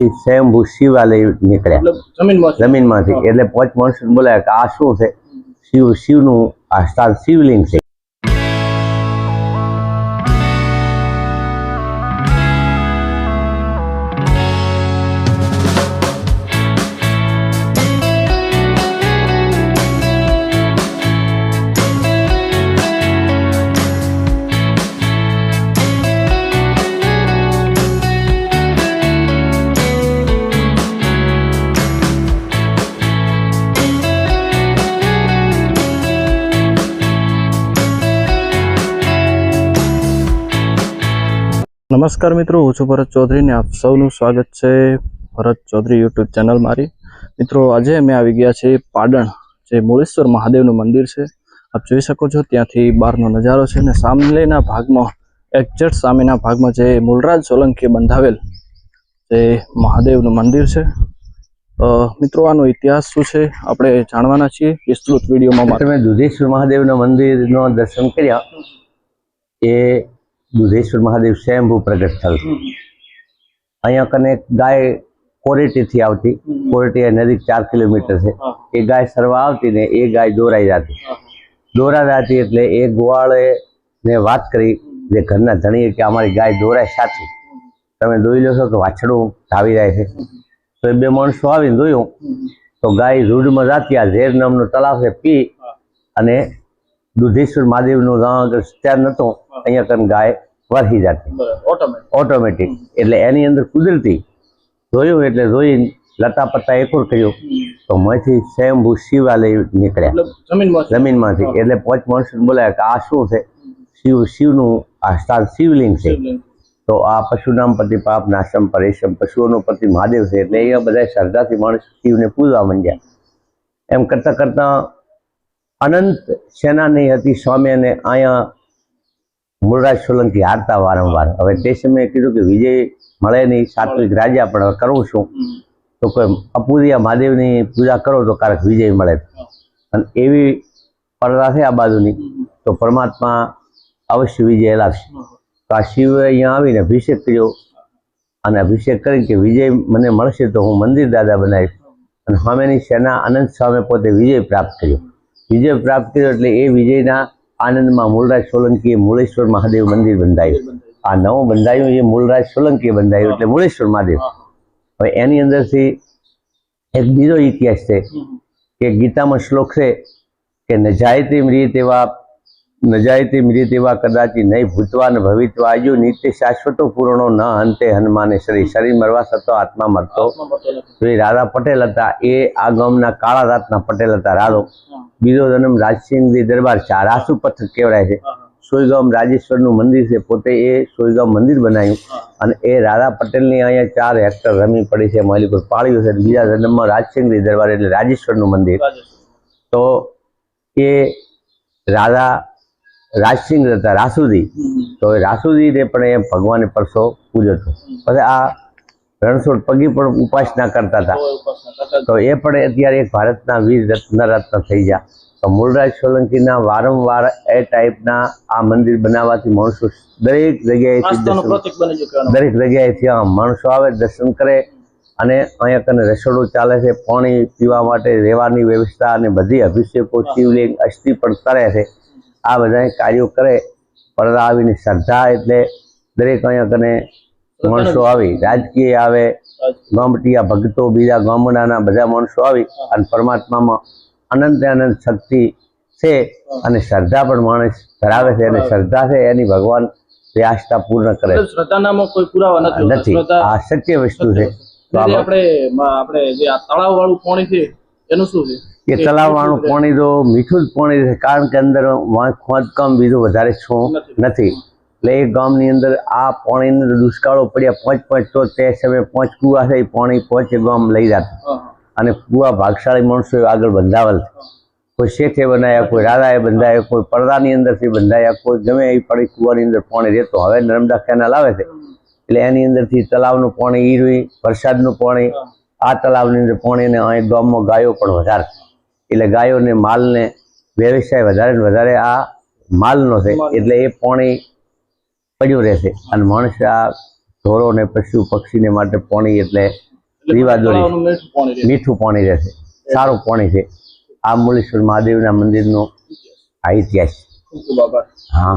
સ્વયંભૂ શિવાલય નીકળ્યા. જમીન. જમીનમાંથી. એટલે પોચ માણસો બોલાયા કે આ શું છે? શિવ શિવનું આ સ્થાન શિવલિંગ છે. નમસ્કાર મિત્રો હું છું ભરત ચૌધરી ને આપ સૌનું સ્વાગત છે ભરત ચૌધરી યુટ્યુબ ચેનલ મારી. મિત્રો આજે અમે આવી ગયા છીએ પાડણ જે મૂળેશ્વર મહાદેવનું મંદિર છે. આપ જોઈ શકો છો ત્યાંથી બહારનો નજારો છે અને સામેના ભાગમાં એક્ઝેક્ટ સામેના ભાગમાં જે મૂળરાજ સોલંકીએ બંધાવેલ જે મહાદેવનું મંદિર છે. મિત્રો આનો ઇતિહાસ શું છે? આપણે જાણવાના છીએ વિસ્તૃત વિડીયોમાં તમે દુધેશ્વર મહાદેવના મંદિરનો દર્શન કર્યા એ દુધેશ્વર મહાદેવ સ્વયંભૂ પ્રગટ થયું છે. અહીંયા કને ગાય કોરેટીથી આવતી કોરેટી નજીક ચાર કિલોમીટર છે. એ ગાય સરવા આવતી ને એ ગાય દોરાઈ જતી. દોરા જતી એટલે એ ગોવાળે ને વાત કરી જે ઘરના ધણીએ કે અમારી ગાય દોરાય સાચી. તમે દોઈ લો છો કે વાછડું ધાવી જાય છે. તો એ બે માણસો આવીને જોયું. તો ગાય રૂઢમાં જાતી આ ઝેર નામનો તળાવ છે પી અને દુધેશ્વર મહાદેવનું ગામ આગળ ત્યાં નહોતું અહીંયા કન ગાય વરસી જતી. ઓટોમેટિક એટલે એની અંદર કુદરતી જોયું એટલે જોઈ લતા પત્તા એકોર કર્યો. તો માંથી સ્વયંભૂ શિવાલય નીકળ્યા. જમીનમાંથી એટલે પોચ માણસો બોલાયા કે આ શું છે? શિવ શિવનું આ સ્થાન શિવલિંગ છે. તો આ પશુનામ પતિ પાપ નાશમ પરેશમ પશુઓનો પતિ મહાદેવ છે. એટલે અહીંયા બધા શ્રદ્ધાથી માણસ શિવને પૂજવા માંડ્યા. એમ કરતા કરતા અનંત સેનાની હતી સ્વામી અને અહીંયા મૂળરાજ સોલંકી હારતા વારંવાર. હવે તે સમયે કીધું કે વિજય મળે નહીં સાત્વિક રાજા પણ હવે કરું શું તો કોઈ અપુરિયા મહાદેવની પૂજા કરો તો કારક વિજય મળે. અને એવી પરદા છે આ બાજુની, તો પરમાત્મા અવશ્ય વિજય લાવશે. તો આ શિવે અહીંયા આવીને અભિષેક કર્યો અને અભિષેક કરીને કે વિજય મને મળશે તો હું મંદિર દાદા બનાવીશ. અને સામેની સેના અનંત સામે પોતે વિજય પ્રાપ્ત કર્યો. વિજય પ્રાપ્ત કર્યો એટલે એ વિજયના આનંદમાં મૂળરાજ સોલંકીએ મૂળેશ્વર મહાદેવ મંદિર બંધાયું. આ નવું બંધાયું એ મૂળરાજ સોલંકીએ બંધાયું એટલે મૂળેશ્વર મહાદેવ. હવે એની અંદરથી એક બીજો ઇતિહાસ છે કે ગીતામાં શ્લોક છે કે ન જાયતે મ્રિય તેવા ન જાયતે મ્રિય તેવા કદાચિ નહીં ભૂતવા ન ભવિત્વા. આયુ નિત્ય શાશ્વતો પૂર્ણો ન અંતે હનુમાને શરીર શરીર મરવા થતો આત્મા મરતો. એ રાધા પટેલ હતા એ આ ગામના કાળા રાતના પટેલ હતા રાધો. બીજો જન્મ રાજસિંહજી દરબાર રાસુ પથક કહેવાય છે. સોયગામ રાજેશ્વરનું મંદિર છે. પોતે એ સોયગામ મંદિર બનાવ્યું. અને એ રાધા પટેલની અહીંયા ચાર હેક્ટર રમી પડી છે. માલિકુર પાળ્યું છે. બીજા જન્મમાં રાજસિંહજી દરબાર એટલે રાજેશ્વરનું મંદિર. તો એ રાધા રાજસિંહ હતા રાસુદી તો એ રાસુદીને પણ એ ભગવાને પરસો પૂજતો પછી આ રણછોડ પગી પણ ઉપાસના કરતા હતા. તો એ પણ અત્યારે એક ભારતના વીર રત્ન રત્ન થઈ ગયા. તો મૂળરાજ સોલંકીના વારંવાર એ ટાઈપના આ મંદિર બનાવવાથી માણસો દરેક જગ્યાએથી દરેક જગ્યાએથી માણસો આવે દર્શન કરે અને અહીંયા કને રસોડું ચાલે છે પાણી પીવા માટે રહેવાની વ્યવસ્થા અને બધી અભિષેકો શિવલિંગ અસ્થિ પણ કરે છે. આ બધા કાર્યો કરે. પરદા આવીને શ્રદ્ધા એટલે દરેક અહીંયા કને માણસો આવી રાજકીય આવે ગામટીયા ભક્તો બીજા ગામડાના બધા માણસો આવી અને પરમાત્મામાં અનંત અનંત શક્તિ છે અને શ્રદ્ધા પણ માણસ ધરાવે છે અને શ્રદ્ધા છે એની ભગવાન વ્યાસતા પૂર્ણ કરે શ્રદ્ધાનામાં કોઈ પુરાવા નથી આ સત્ય વસ્તુ છે. એ આપણે આપણે જે આ તળાવ વાળું પાણી છે એનું શું છે? એ તલાવવાળું પાણી તો મીઠું જ પાણી છે કારણ કે અંદર ખોદકામ બીજું વધારે છું નથી. એટલે એ ગામની અંદર આ પાણીની અંદર દુષ્કાળો પડ્યા પાંચ પાંચ તો તે સમયે પાંચ કુવા છે એ પાણી પાંચે ગામ લઈ જતા. અને કુવા ભાગશાળી માણસો આગળ બંધાવેલ કોઈ શેઠે બનાવ્યા કોઈ રાધાએ બંધાયા કોઈ પડદાની અંદરથી બંધાયા કોઈ ગમે એ પડી કુવાની અંદર પાણી રહેતો. હવે નર્મદા કેનાલ આવે છે. એટલે એની અંદરથી તલાવનું પાણી ઈરવી વરસાદનું પાણી આ તલાવની અંદર પાણીને અહીં ગામમાં ગાયો પણ વધારે. એટલે ગાયોને માલને વ્યવસાય વધારે ને વધારે આ માલનો છે. એટલે એ પાણી પડ્યું રહેશે. અને મણસા ઢોરો ને પશુ પક્ષીને માટે પાણી એટલે દીવાદોરી મીઠું પાણી રહેશે. સારું પાણી છે. આ મુલેશ્વર મહાદેવના મંદિરનો આ ઇતિહાસ હા.